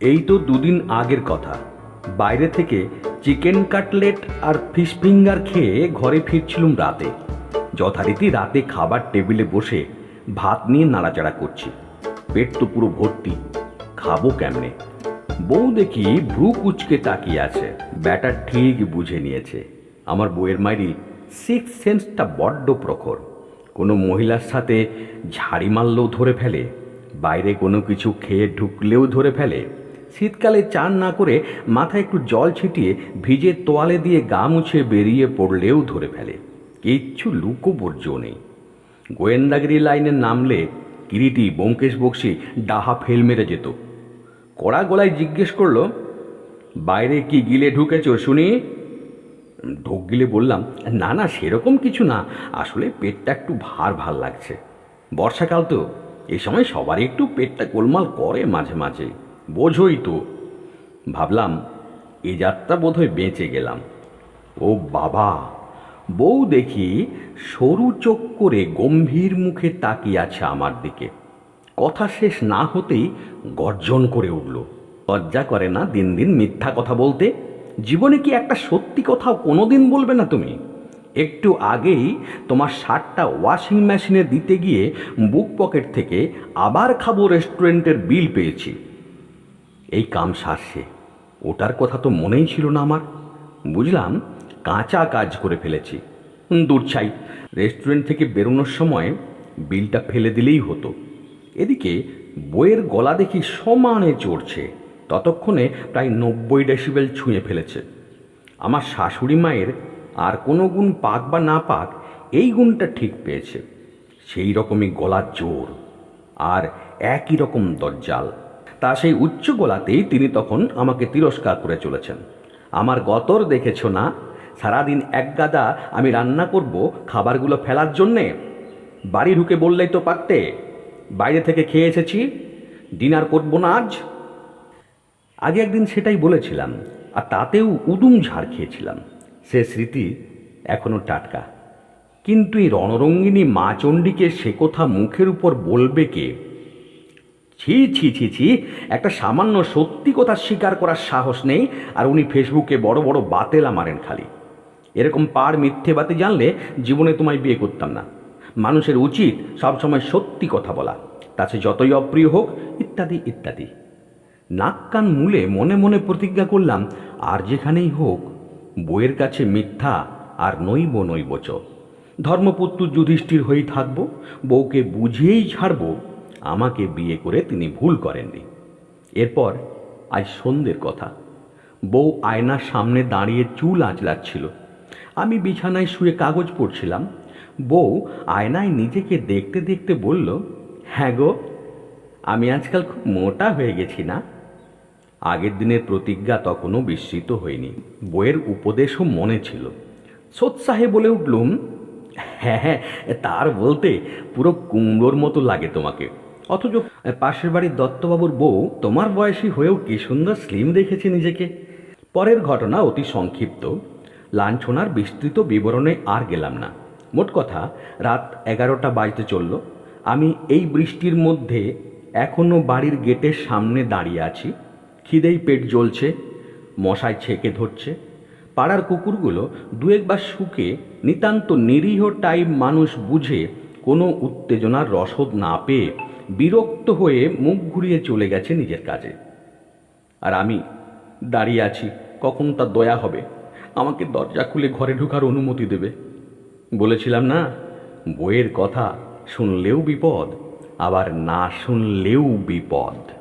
এই তো দুদিন আগের কথা। বাইরে থেকে চিকেন কাটলেট আর ফিশ ফিঙ্গার খেয়ে ঘরে ফিরছিলুম রাতে। যথারীতি রাতে খাবার টেবিলে বসে ভাত নিয়ে নাড়াচাড়া করছি। পেট তো পুরো ভর্তি, খাব কেমনে? বউ দেখি ভ্রু কুচকে তাকিয়ে আছে, ব্যাটা ঠিক বুঝে নিয়েছে। আমার বউয়ের মাইরি সিক্স সেন্সটা বড্ড প্রখর। কোনো মহিলার সাথে ঝাড়ি মারলেও ধরে ফেলে, বাইরে কোনো কিছু খেয়ে ঢুকলেও ধরে ফেলে। শীতকালে চান না করে মাথায় একটু জল ছিটিয়ে ভিজে তোয়ালে দিয়ে গা মুছে বেরিয়ে পড়লেও ধরে ফেলে। কিচ্ছু লুকোবর্জ নেই। গোয়েন্দাগিরি লাইনে নামলে কিরিটি ব্যোমকেশ বক্সি ডাহা ফেল মেরে যেত। কড়া গলায় জিজ্ঞেস করল, বাইরে কি গিলে ঢুকেছ শুনি? ঢোক গিলে বললাম, না না, সেরকম কিছু না। আসলে পেটটা একটু ভার ভার লাগছে। বর্ষাকাল তো। এ সময় সবারই একটু পেটটা গোলমাল করে মাঝে মাঝে। বোঝই তো। ভাবলাম, এ যাত্রা বোধহয় বেঁচে গেলাম। ও বাবা, বউ দেখি সরু চোখ করে গম্ভীর মুখে তাকিয়ে আছে আমার দিকে। কথা শেষ না হতেই গর্জন করে উঠল। লজ্জা করে না দিন দিন মিথ্যা কথা বলতে? জীবনে কি একটা সত্যি কথা কোনোদিন বলবে না তুমি? একটু আগেই তোমার শার্টটা ওয়াশিং মেশিনে দিতে গিয়ে বুক পকেট থেকে আবার খাব রেস্টুরেন্টের বিল পেয়েছি। এই কাম সারছে। ওটার কথা তো মনেই ছিল না আমার। বুঝলাম, কাঁচা কাজ করে ফেলেছি। দূর ছাই। রেস্টুরেন্ট থেকে বেরোনোর সময় বিলটা ফেলে দিলেই হতো। এদিকে বইয়ের গলা দেখি সমানে চড়ছে। ততক্ষণে প্রায় নব্বই ডেসিবেল ছুঁয়ে ফেলেছে। আমার শাশুড়ি মায়ের আর কোনো গুণ পাক বা না পাক এই গুণটা ঠিক পেয়েছে। সেই রকমই গলার জোর আর একই রকম দজ্জাল। তা সেই উচ্চ গলাতেই তিনি তখন আমাকে তিরস্কার করে চলেছেন। আমার গতর দেখেছ না? সারাদিন এক গাদা আমি রান্না করব, খাবারগুলো ফেলার জন্যে? বাড়ি ঢুকে বললেই তো পারতে। বাইরে থেকে খেয়ে এসেছি। ডিনার করব না আজ? আগে একদিন সেটাই বলেছিলাম, আর তাতেও উদুম ঝাড় খেয়েছিলাম। সে স্মৃতি এখনও টাটকা। কিন্তু এই রণরঙ্গিনী মা চণ্ডীকে সে কথা মুখের উপর বলবে কে? ছি ছি ছি ছি। একটা সামান্য সত্যি কথা স্বীকার করার সাহস নেই, আর উনি ফেসবুকে বড় বড় বাতেলা মারেন খালি। এরকম পার মিথ্যে বাতে জানলে জীবনে তোমায় বিয়ে করতাম না। মানুষের উচিত সবসময় সত্যি কথা বলা। তাছে যতই অপ্রিয় হোক, ইত্যাদি ইত্যাদি। নাক কান মুলে মনে মনে প্রতিজ্ঞা করলাম, আর যেখানেই হোক বইয়ের কাছে মিথ্যা আর নইব নইব চ ধর্মপুত্র যুধিষ্ঠির হয়েই থাকব, বউকে বুঝিয়েই ছাড়বো আমাকে বিয়ে করে তিনি ভুল করেননি। এরপর আজ সন্ধ্যের কথা। বউ আয়নার সামনে দাঁড়িয়ে চুল আঁচলাচ্ছিল আমি বিছানায় শুয়ে কাগজ পড়ছিলাম। বউ আয়নায় নিজেকে দেখতে দেখতে বলল হ্যাঁ গো, আমি আজকাল খুব মোটা হয়ে গেছি না? আগের দিনের প্রতিজ্ঞা তখনও বিস্মিত হয়নি। বইয়ের উপদেশও মনে ছিল। সোৎসাহে বলে উঠলুম? হ্যাঁ হ্যাঁ তার বলতে পুরো কুমড়োর মতো লাগে তোমাকে। অথচ পাশের বাড়ির দত্তবাবুর বউ, তোমার বয়সী হয়েও কি সুন্দর স্লিম দেখেছে নিজেকে? পরের ঘটনা অতি সংক্ষিপ্ত। লাঞ্ছনার বিস্তৃত বিবরণে আর গেলাম না। মোট কথা, রাত এগারোটা বাজতে চলল। আমি এই বৃষ্টির মধ্যে এখনও বাড়ির গেটের সামনে দাঁড়িয়ে আছি। খিদেই পেট জ্বলছে মশায় ছেকে ধরছে। পাড়ার কুকুরগুলো দু একবার শুকে নিতান্ত নিরীহ টাইপ মানুষ বুঝে কোনো উত্তেজনার রসদ না পেয়ে বিরক্ত হয়ে মুখ ঘুরিয়ে চলে গেছে নিজের কাজে। আর আমি দাঁড়িয়ে আছি, কখন তার দয়া হবে? আমাকে দরজা খুলে ঘরে ঢুকার অনুমতি দেবে। বলেছিলাম না, বইয়ের কথা শুনলেও বিপদ, আবার না শুনলেও বিপদ।